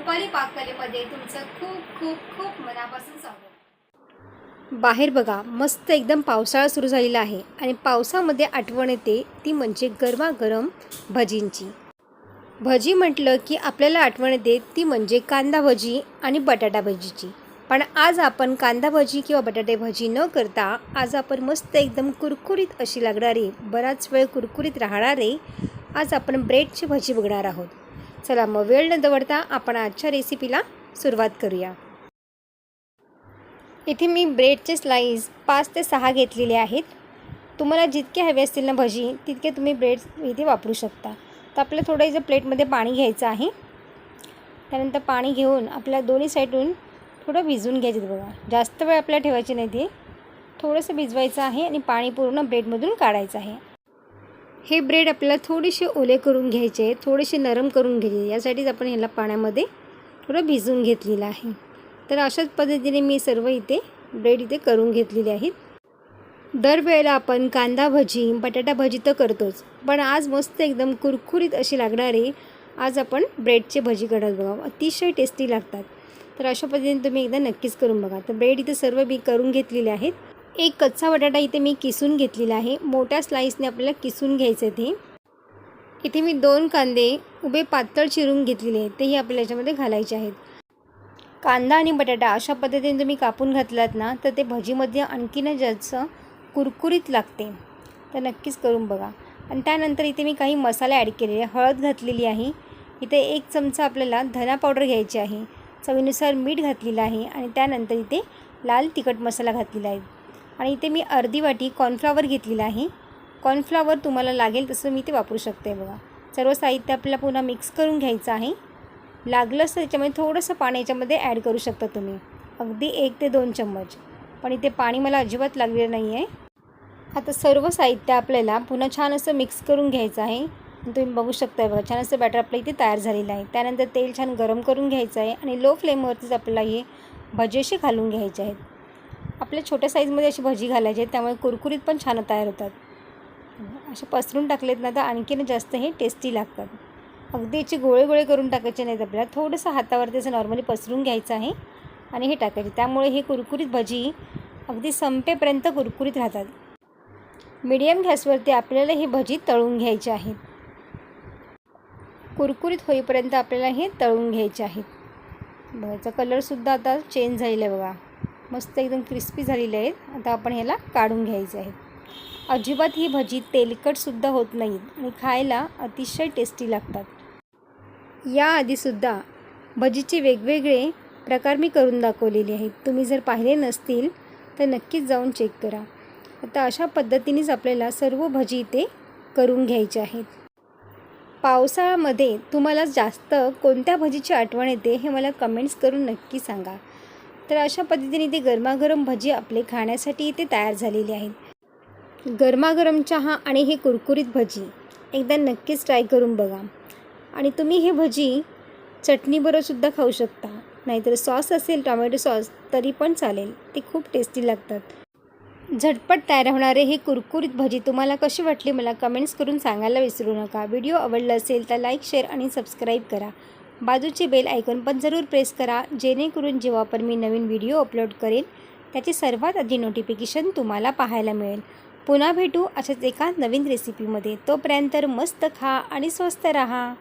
रुपाली पाककलेमध्ये तुमचं खूप खूप खूप मनापासून स्वागत. बाहेर बघा मस्त एकदम पावसाळा सुरू झालेला आहे आणि पावसामध्ये आठवण येते ती म्हणजे गरमागरम भजींची. भजी म्हटलं की आपल्याला आठवण येते ती म्हणजे कांदा भजी आणि बटाटा भजीची. पण आज आपण कांदा भजी किंवा बटाटे भजी न करता आज आपण मस्त एकदम कुरकुरीत अशी लागणारी बराच वेळ कुरकुरीत राहणारे आज आपण ब्रेडची भजी बघणार आहोत. चला मग वेळ न दवडता आपण आजच्या रेसिपीला सुरुवात करूया. इथे मी ब्रेडचे स्लाईस पाच ते सहा घेतलेले आहेत. तुम्हाला जितके हवे असतील ना भजी तितके तुम्ही ब्रेड इथे वापरू शकता. तर आपल्या थोडं इथं प्लेटमध्ये पाणी घ्यायचं आहे. त्यानंतर पाणी घेऊन आपल्या दोन्ही साईडून थोडं भिजवून घ्यायचं बघा. जास्त वेळ आपल्याला ठेवायची नाही ते. थोडंसं भिजवायचं आहे आणि पाणी पूर्ण ब्रेडमधून काढायचं आहे. हे ब्रेड आपल्याला थोडेसे ओले करून घ्यायचे थोडेसे नरम करून घ्यायचे यासाठीच आपण ह्याला पाण्यामध्ये थोडं भिजवून घेतलेलं आहे. तर अशाच पद्धतीने मी सर्व इथे ब्रेड इथे करून घेतलेले आहेत. दरवेळेला आपण कांदा भजी बटाटा भजी तर करतोच पण आज मस्त एकदम कुरकुरीत अशी लागणारी आज आपण ब्रेडचे भजी करत बघा अतिशय टेस्टी लागतात. तर अशा पद्धतीने तुम्ही एकदा नक्कीच करून बघा. तर ब्रेड इथे सर्व मी करून घेतलेले आहेत. एक कच्चा बटाटा इथे मी किसून घेतलेला आहे. मोठ्या स्लाईसने आपल्याला किसून घ्यायचं ते. इथे मी दोन कांदे उभे पातळ चिरून घेतलेले आहेत. तेही आपल्याला याच्यामध्ये घालायचे आहेत. कांदा आणि बटाटा अशा पद्धतीने तुम्ही कापून घातलात ना तर ते भजीमध्ये आणखीन जास्त कुरकुरीत लागते. तर नक्कीच करून बघा. आणि त्यानंतर इथे मी काही मसाले ॲड केलेले हळद घातलेली आहे. इथे एक चमचा आपल्याला धना पावडर घ्यायची आहे. चवीनुसार मीठ घातलेलं आहे. आणि त्यानंतर इथे लाल तिखट मसाला घातलेला आहे. आणि इथे मी अर्धी वाटी कॉर्नफ्लॉवर घेतलेला आहे. कॉर्नफ्लॉवर तुम्हाला लागेल तसं मी ते वापरू शकते बघा. सर्व साहित्य आपल्याला पुन्हा मिक्स करून घ्यायचं आहे. लागलंच तर त्याच्यामध्ये थोडंसं पाणी याच्यामध्ये ॲड करू शकता तुम्ही. अगदी एक ते दोन चम्मच. पण इथे पाणी मला अजिबात लागलेलं नाही आहे. आता सर्व साहित्य आपल्याला पुन्हा छान असं मिक्स करून घ्यायचं आहे. तुम्ही बघू शकता बघा छान असं बॅटर आपल्या इथे तयार झालेलं आहे. त्यानंतर तेल छान गरम करून घ्यायचं आहे आणि लो फ्लेमवरतीच आपल्याला हे भजेशी घालून घ्यायचे आहेत. आपल्या छोट्या साईजमध्ये अशी भजी घालायची आहेत त्यामुळे कुरकुरीत पण छान तयार होतात. असे पसरून टाकलेत ना तर आणखीन जास्त हे टेस्टी लागतात. अगदी याचे गोळे गोळे करून टाकायचे नाहीत आपल्याला. थोडंसं हातावरती असं नॉर्मली पसरून घ्यायचं आहे आणि हे टाकायचे. त्यामुळे हे कुरकुरीत भजी अगदी संपेपर्यंत कुरकुरीत राहतात. मीडियम गॅसवरती आपल्याला हे भजी तळून घ्यायचे आहेत कुरकुरीत होईपर्यंत आपल्याला हे तळून घ्यायचे आहेत बघा कलरसुद्धा आता चेंज झालेला आहे बघा. मस्त एकदम क्रिस्पी झालेले आहेत आता आपण ह्याला काढून घ्यायचे आहे. अजिबात ही भजी तेलकटसुद्धा होत नाहीत आणि खायला अतिशय टेस्टी लागतात. याआधीसुद्धा भजीचे वेगवेगळे प्रकार मी करून दाखवलेले आहेत. तुम्ही जर पाहिले नसतील तर नक्कीच जाऊन चेक करा. आता अशा पद्धतीनेच आपल्याला सर्व भजी इथे करून घ्यायचे आहेत. पावसाळ्यामध्ये तुम्हाला जास्त कोणत्या भजीची आठवण येते हे मला कमेंट्स करून नक्की सांगा. तर अशा पद्धतीने ते गरमागरम भजी आपले खाण्यासाठी इथे तयार झालेली आहेत. गरमागरम चहा आणि हे कुरकुरीत भजी एकदा नक्कीच ट्राय करून बघा. आणि तुम्ही हे भजी चटणीबरोबरसुद्धा खाऊ शकता. नाहीतर सॉस असेल टॉमॅटो सॉस तरी पण चालेल. ते खूप टेस्टी लागतात. झटपट तयार होणारे हे कुरकुरीत भजी तुम्हाला कशी वाटली मला कमेंट्स करून सांगायला विसरू नका. व्हिडिओ आवडला असेल तर लाईक शेअर आणि सबस्क्राईब करा. बाजूचे बेल आयकॉन पण जरूर प्रेस करा जेणेकरून जेव्हा पण मी नवीन व्हिडिओ अपलोड करेन त्याचे सर्वात आधी नोटिफिकेशन तुम्हाला पाहायला मिळेल. पुन्हा भेटू अशाच एका नवीन रेसिपीमध्ये तोपर्यंत मस्त खा आणि स्वस्त रहा.